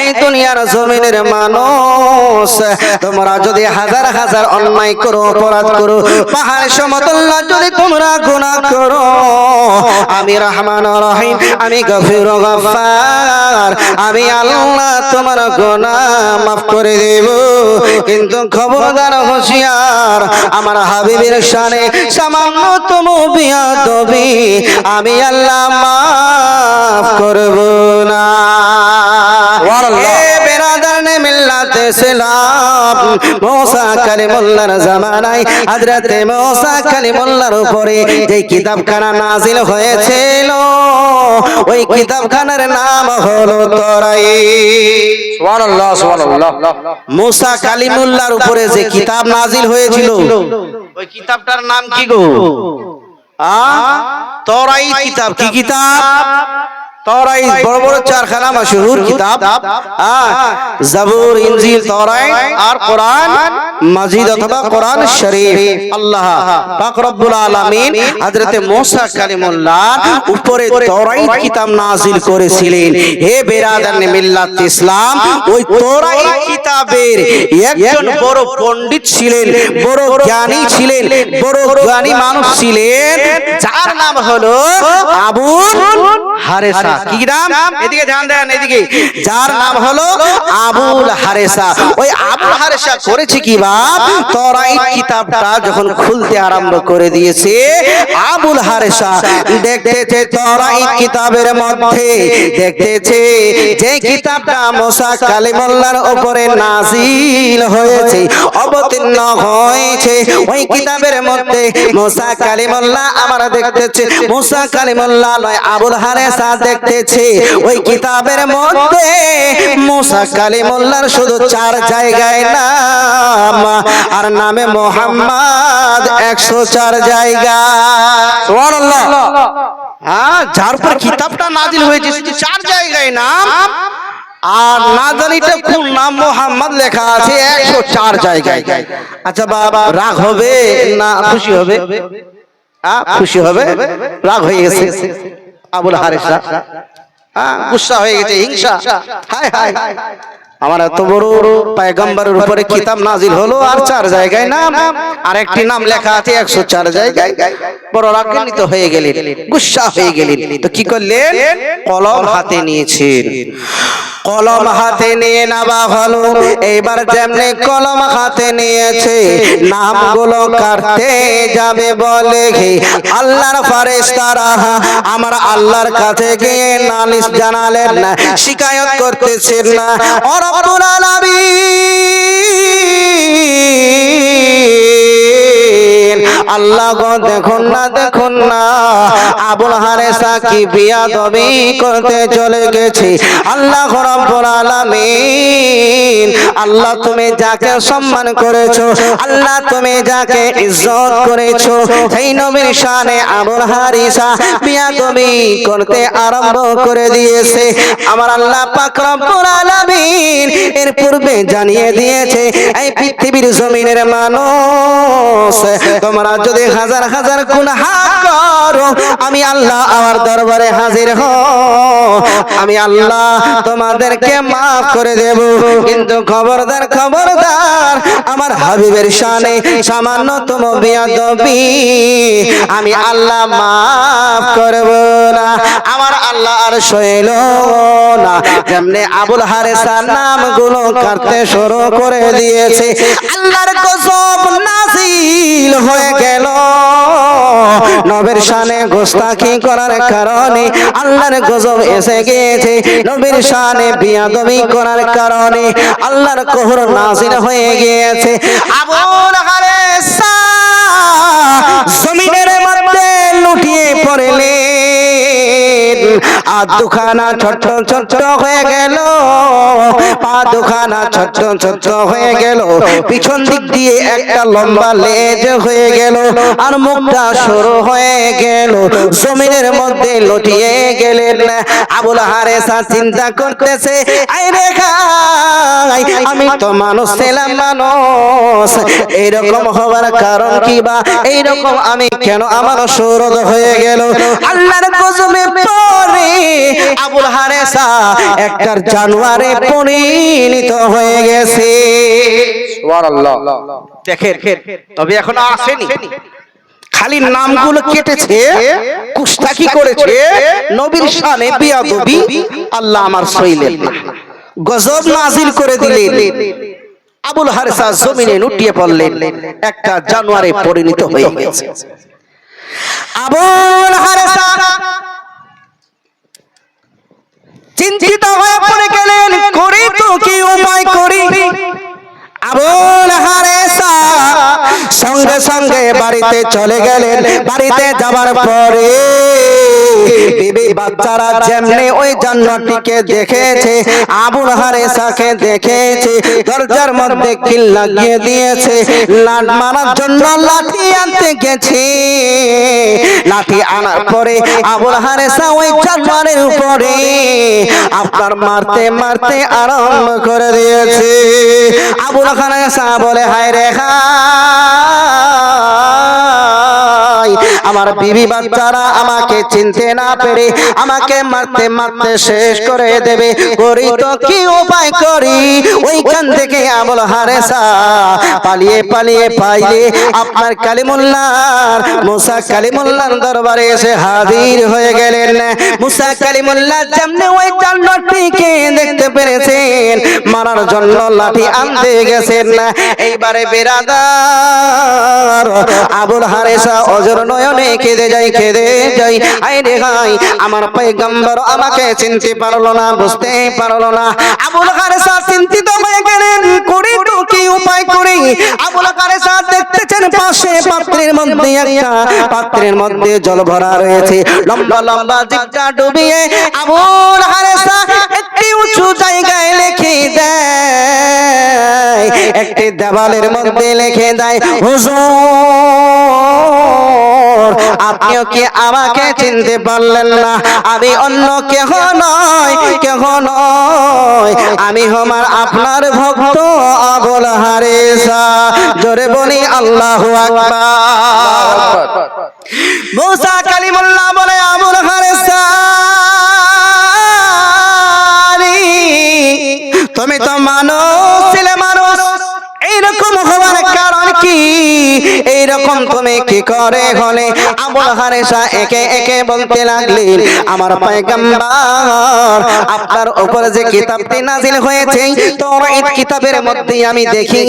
এই দুনিয়ার জমিনের মানুষ, তোমরা যদি হাজার হাজার অন্যায় করো, অপরাধ করো, পাহাড় সমতুল্য যদি তোমরা গুনাহ করো, আমি রহমান রহিম, আমি গফির গফার, আমি আল্লাহ তোমার গুনাহ মাফ করে দেব। কিন্তু খবরদার হুঁশিয়ার, আমার হাবিবের শানে সামান্য তম বিয়া আমি আল্লাহ মাফ করব না। এ বেরাদার নে ইসলাম। মুসা কালিমুল্লাহর জামানায় হযরতে মুসা কালিমুল্লাহর উপরে যে কিতাবখানা নাজিল হয়েছিল ওই কিতাবখানার নাম হলো তরাই। সুবহানাল্লাহ সুবহানাল্লাহ। মুসা কালিমুল্লাহর উপরে যে কিতাব নাজিল হয়েছিল ওই কিতাবটার নাম কি গো? আ? তরাই কিতাব। কি কিতাব? তরাই বড় বড় চারখানা মশহুর কিতাব। আ জাবুর ইনজিল তরাই আর কোরআন মাজিদ অথবা কোরআন শরীফ। আল্লাহ পাক রব্বুল আলামিন হযরতে মূসা কালিমুল্লাহ উপরে তরাই কিতাব নাজিল করেছিলেন। হে বেরাদার মিল্লাত ইসলাম ওই তরাই কিতাবের একজন বড় পণ্ডিত ছিলেন বড় জ্ঞানী ছিলেন বড় জ্ঞানী মানুষ ছিলেন যার নাম হলো আবু হারেসা। কি নাম? এদিকে ধ্যান দেন এদিকে। যার নাম হলো আবুল হারেসা। ওই আবুল হারেসা করেছে কি বাপ তরাই কিতাবটা যখন খুলতে আরম্ভ করে দিয়েছে আবুল হারেসা দেখতেছে তরাই কিতাবের মধ্যে। দেখতেছে যে কিতাবটা মোসা কালিমুল্লাহর উপরে নাজিল হয়েছে। অবতীর্ণ হয়েছে। ওই কিতাবের মধ্যে মোসা কালিমুল্লাহ আমরা দেখতেছে। মোসা কালিমুল্লাহ নয়, আবুল হারেসা দেখতেছে। ওই কিতাবের মধ্যে মোসা কালিমুল্লাহর শুধু চার জায়গায় নাম আর নামে মোহাম্মদ একশো চার জায়গা। হ্যাঁ যার কিতাবটা নাজিল হয়েছে, শুধু চার জায়গায় নাম। আর না জানিটা কোন নাম মোহাম্মদ লেখা আছে একশো চার জায়গায়। আচ্ছা বাবা রাগ হবে? না খুশি হবে? খুশি হবে? রাগ হয়ে গেছে? আবুল হারেসা গুসা হয়ে গেছে হিংসা। হায় হায়। আমার এত বড় পায়গম্বরের উপরে কিতাব নাজিল হলো আর চার জায়গায় নাম। আর একটি নাম লেখা আছে একশো চার জায়গায়। বড় রাগান্বিত হয়ে গেলেন। গুসা হয়ে গেলেন। তো কি করলেন? কলম হাতে নিয়েছেন। কলম হাতে নিয়ে নেওয়া হলো। এইবার যেমনি কলম হাতে নিয়েছে, নামগুলো কাটতে যাবে বলে আল্লাহর ফারেস্তারা আমার আল্লাহর কাছে গিয়ে নালিশ জানালেন না শিকায়ত করতেছেন না। ও রব্বুল আলামিন। আল্লাহ গো দেখুন না দেখুন না। আবুল হারেসা কি বিয়া করতে চলে গেছে। আল্লাহ রব্বুল আলামিন আল্লাহ তুমি যাকে সম্মান করেছ, আল্লাহ তুমি যাকে ইজ্জত করেছ। সেই নবীর শানে আবুল হারিসা বিয়া দবি করতে আরম্ভ করে দিয়েছে। আমার আল্লাহ পাক রব্বুল আলামিন এর পূর্বে জানিয়ে দিয়েছে, এই পৃথিবীর জমিনের মানুষ, তোমরা যদি হাজার হাজার গুনাহ করো, আমি আল্লাহ আমার দরবারে হাজির হ। আমি আল্লাহ তোমাদেরকে মাফ করে দেব। কিন্তু খবরদার খবরদার, আমার হাবিবের শানে সামান্যতম বিয়াদবি। আমি আল্লাহ মাফ করব না, আমার আল্লাহ আর সইল না। যেমনি আবুল হারেসার নামগুলো কাটতে শুরু করে দিয়েছে, আল্লাহর গজব নাজিল হয়ে গেল। নবের শানে গোস্তাখি করার কারণে আল্লাহর গজব এসে গিয়েছে। নবীর শানে বিয়াদবি করার কারণে আল্লাহর কোহর নাজিল হয়ে গিয়েছে। আবুল হারেসা আর দুখানা ছোট্ট ছোট্ট হয়ে গেল। পা দুখানা ছোট্ট ছোট্ট হয়ে গেল। পিছন দিক দিয়ে একটা লম্বা লেজ হয়ে গেল আর মুখটা সরু হয়ে গেল। জমিনের মধ্যে লটিয়ে গেলেন। আবুল হারেসা চিন্তা করতেছে আই রে খাই, আমি তো মানুষ ছিলাম মানুষ। এইরকম হবার কারণ কি বা? এইরকম আমি কেন আমার সৌরদ হয়ে গেল? আল্লাহর গজবে পরে আবুল হারেসা একটা জানুয়ারে পরিণত হয়ে গেছে। দেখেন তবে এখনও আসেনি। খালি নামগুলো কেটেছে কুস্তাকি করেছে নবীর শানে বিয়াদবি আল্লাহ আমার সইলেন না গজব নাজিল করে দিলেন। আবুল হারসা জমিনে লুটিয়ে পড়লেন। একটা জানুয়ারে পরিণত হয়ে গেছে। আবুল হারসা চিন্তিত হয়ে পড়ে গেলেন করি তো কি উপায় করি আবুল হারেসা সঙ্গে সঙ্গে বাড়িতে চলে গেলেন। বাড়িতে যাবার পরে বিবি বাচ্চারা যেমনি ওই জান্নাতিকে দেখেছে, আবুল হারেসাকে দেখেছে, দরজার মধ্যে কিল লাগিয়ে দিয়েছে। লাট মারার জন্য লাঠি আনতে গেছে। লাঠি আনার পরে আবুল হারেসা ওই জানোয়ারের উপরে আপনার মারতে মারতে আরম্ভ করে দিয়েছে। আবুল হারেসা বলে, হায় রে হায় আমার বিবি বাচ্চারা আমাকে চিনতে না পেরে আমাকে মারতে মারতে শেষ করে দেবে। করি তো কি উপায় করি? ওইখান থেকে আবুল হারেসা পালিয়ে পালিয়ে পাইলে আপনার কালিমুল্লার মুসা কালিমুল্লার দরবারে এসে হাজির হয়ে গেলেন। মুসা কালিমুল্লাহ যেমনি ওই জান্নাতিকে দেখতে পেরেছেন। মারার জন্য লাঠি আনতে গেছেন এইবারে বেরাদার, আবুল হারেসা অজর নয়নে কেঁদে যাই কেঁদে যাই। আই রে ভাই, আমার পয়গম্বর আমাকে চিনতে পারল না, বুঝতে পারল না। আবুল হারেসা চিন্তিত হয়ে গেলেন করি তো কি উপায় করি। আবুল দেখতেছেন পাশে পাত্রের মধ্যে একটা, পাত্রের মধ্যে জল ভরা রয়েছে। লম্বা লম্বা জিগটা ডুবিয়ে আবুল হারেসা একটি উঁচু জায়গায় লিখে দেয়। একটি দেওয়ালের মধ্যে লিখে দেয়, হুজুর, আপনিও কি আমাকে চিনতে পারলেন না? আমি অন্য কেহ নয় কেহ নয়। আমি হমার আপনার ভক্ত আবুল হারেসা। জোরে বলি আল্লাহ আকবার। মুসা কালিমুল্লাহ বলে আবুল হারেসা। তুমি তো মানুষ, ছিলে মানুষ। এইরকম হওয়ার কারণ কি? এইরকম তুমি কি করে হলে? আবুল হারেসা একে একে বলতে লাগলেন, আমার পয়গম্বর, আপনার উপর যে কিতাবটি নাজিল হয়েছে এই কিতাবের মধ্যে আমি দেখি,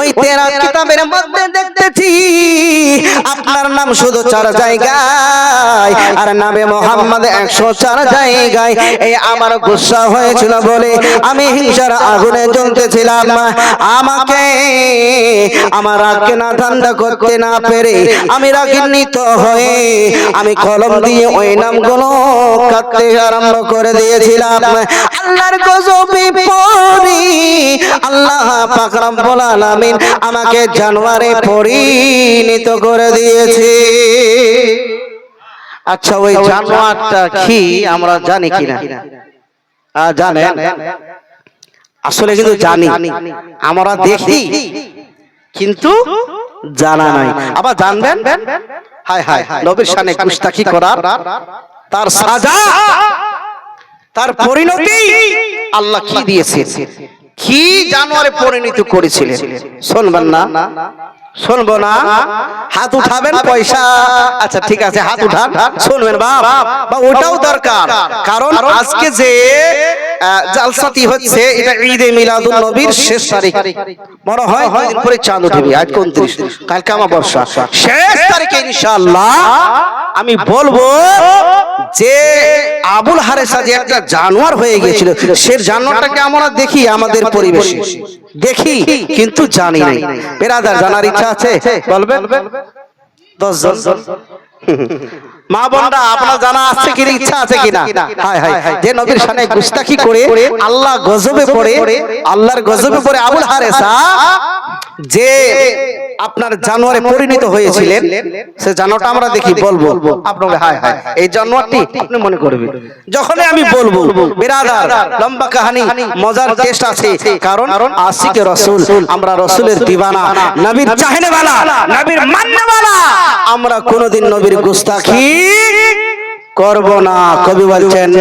ওই তেরা কিতাবের মধ্যে দেখতেছি, আপনার নাম শুধু চার জায়গায়, আর নামে মোহাম্মদ একশো চার জায়গায়। এই আমার গুসা হয়েছিল বলে আমি হিংসার আগুনে জ্বলতেছিলাম। আমাকে আমার রাগকে না ঠান্ডা করতে না পেরে আমি রাগিন্বিত হয়ে আমি কলম দিয়ে ওই নামগুলো কাটতে আরম্ভ করে দিয়েছিলাম। আল্লাহর গজবে পড়ি। আল্লাহ পাক রব্বুল আলামিন আমাকে জানোয়ারে পরিণত করে দিয়েছে। আচ্ছা ওই জানোয়ারটা কি আমরা জানি কিনা? জানেন? আসলে কিন্তু জানি। আমরা দেখি। কিন্তু জানা নাই। আবার জানবেন? হায় হায়, নবীর সামনে কুস্তাকি করার তার সাজা, তার পরিণতি আল্লাহ কি দিয়েছে কি জানোয়ারে পরিণত করেছিলেন? শুনবেন না। শুনব না। হাত উঠাবেন পয়সা। আচ্ছা ঠিক আছে, হাত উঠান। শুনবেন, বাপ। বা ওটাও দরকার। কারণ আজকে যে জালসাতি হচ্ছে এটা ঈদে মিলাদুন নবীর শেষ তারিখ। মনে হয় দিন পরে চাঁদ উঠবে আজ উনত্রিশ কালকে আমার বর্ষা শেষ তারিখে ইনশাআল্লাহ আমি বলব যে আবুল হারেসা যে একটা জানোয়ার হয়ে গিয়েছিল, সে জানোয়ারটাকে আমরা দেখি আমাদের পরিবেশে। দেখি, কিন্তু জানি নাই। বেরাদার, জানার ইচ্ছা আছে? বলবেন? দশ জন মা বোনরা আপনার জানা আছে কি ইচ্ছা আছে কিনা? হায় হায় যে নবীর সামনে গুস্তাখি করে আল্লাহ গজবে পড়ে আল্লাহর গজবে পড়ে আবুল হারেসা যে আপনার জানোয়ারে পরিণত হয়েছিলেন সে জানোয়ারটা আমরা দেখি বলব। আপনাকে হায় হায় এই জানোয়ারটি আপনি মনে করবেন। যখনই আমি বলব বিরাদার লম্বা কাহানি মজার টেস্ট আছে। কারণ আশিকে রসুল আমরা রসুলের দিবানা নবীর চাহনে বালা নবীর মাননে বালা আমরা কোনোদিন নবীর গুস্তাখি করব না। কবি বলছেন,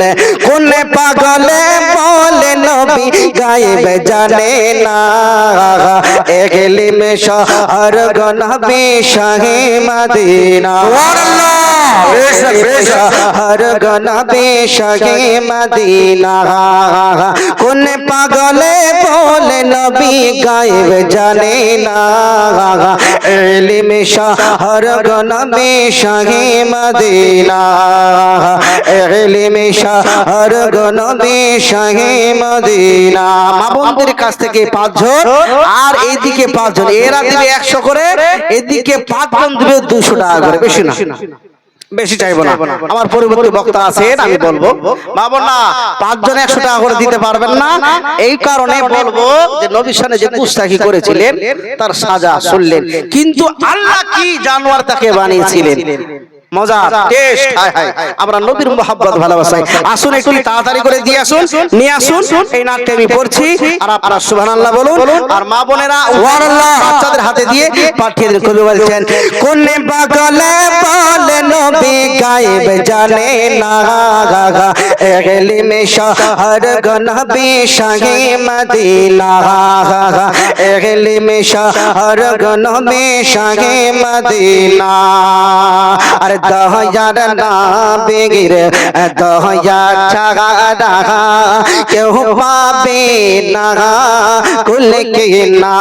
কোন পাগলে বলে নবী গায়েবে জানে না। এগলি মে আর গনবি শাহে মদিনা। শহর গনবি শাহে মদিনা। কোন পাগলে বলে নবী গায়েবে জানে না। এলিমে শহর গনবি শাহে মদিনা। এলিমে শহর গনবি শাহে মদিনা। মা বোনদের কাছ থেকে পাঁচজন আর এইদিকে পাঁচজন। এরা দিবে একশো করে এদিকে পাঁচজন দিবে দুশো টাকা করে। বেশি না। বেশি চাইব না। আমার পরিবর্তী বক্তা আছেন আমি বলব। মা বোন না পাঁচজন একশো টাকা করে দিতে পারবেন না। এই কারণে বলব যে নবিসানে যে কুস্তাকি করেছিলেন তার সাজা শুনলেন। কিন্তু আল্লাহ কি জানোয়ার তাকে বানিয়েছিলেন? মজা। টেস্ট। হায় হায়। আমরা নবীর মোহাব্বত ভালোবাসাই। আসুন একটু তাড়াতাড়ি করে দিয়ে আসুন। নিয়ে আসুন। এই নাটকে আমি পড়ছি আর আপনারা সুবহানাল্লাহ বলুন। আর মা বোনেরা ওয়ারাল্লাহ বাচ্চাদের হাতে দিয়ে পাঠিয়ে দিন কবি বলছেন কোন বাগলে বলে নবী গায়েব জানে না। গা এগলি মে শহর গনবি শাহে মদিনা। এগলি মে শহর গনবি শাহে মদিনা। আর দহয়ার না বেগির দহয়া ছাগা কেউ পাবে না। কুল কে না